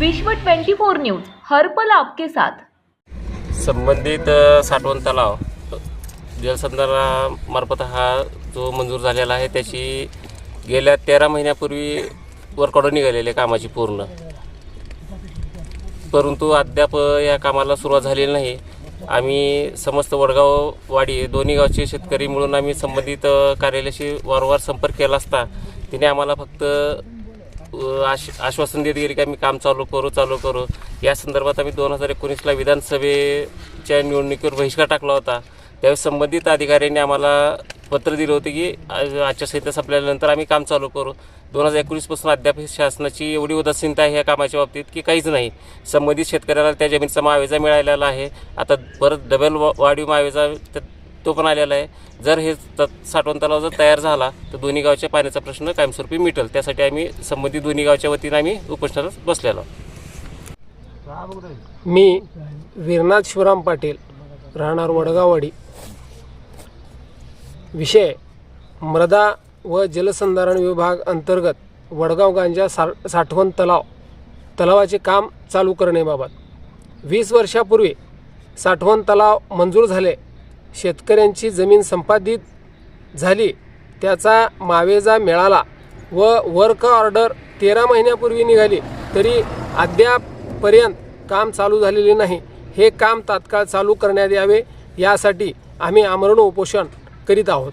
विश्व 24 न्यूज हरपल आपके साथ. संबंधित साठवण तलाव जलसंधारणामार्फत हा जो मंजूर झालेला आहे त्याची गेल्या तेरा महिन्यापूर्वी वरकडून निघालेली आहे कामाची पूर्ण. परंतु अद्याप या कामाला सुरुवात झालेली नाही. आम्ही समस्त वडगाव वाडी दोन्ही गावचे शेतकरी मिळून आम्ही संबंधित कार्यालयाशी वारंवार संपर्क केला असता तिने आम्हाला फक्त आश आश्वासन देत गेली की आम्ही काम चालू करू चालू करू. या संदर्भात आम्ही दोन हजार एकोणीसला विधानसभेच्या निवडणुकीवर बहिष्कार टाकला होता. त्यावेळेस संबंधित अधिकाऱ्यांनी आम्हाला पत्र दिलं होतं की आज- आचारसंहिता संपल्यानंतर आम्ही काम चालू करू. दोन हजार एकोणीसपासून अद्याप शासनाची एवढी उदासीनता आहे या कामाच्या बाबतीत की काहीच नाही. संबंधित शेतकऱ्याला त्या जमिनीचा मावेजा मिळालेला आहे. आता परत डबल वा- वाढीव मावेजा तो पण आलेला आहे. जर हे त साठवण तलाव जर तयार झाला तर दोन्ही गावच्या पाण्याचा प्रश्न कायमस्वरूपी मिटेल. त्यासाठी आम्ही संबंधित दोन्ही गावच्या वतीनं आम्ही उपोषणाला बसलेलो. मी वीरनाथ शिवराम पाटील राहणार वडगाववाडी. विषय मृदा व जलसंधारण विभाग अंतर्गत वडगाव गांजा सा साठवण तलाव तलावाचे काम चालू करण्याबाबत. वीस वर्षापूर्वी साठवण तलाव मंजूर झाले शेतकऱ्यांची जमीन संपादित झाली त्याचा मावेजा मिळाला व वर्क ऑर्डर तेरा महिन्यापूर्वी निघाली तरी अद्यापपर्यंत काम चालू झालेले नाही. हे काम तात्काळ चालू करण्यात यावे यासाठी आम्ही आमरण उपोषण करीत आहोत.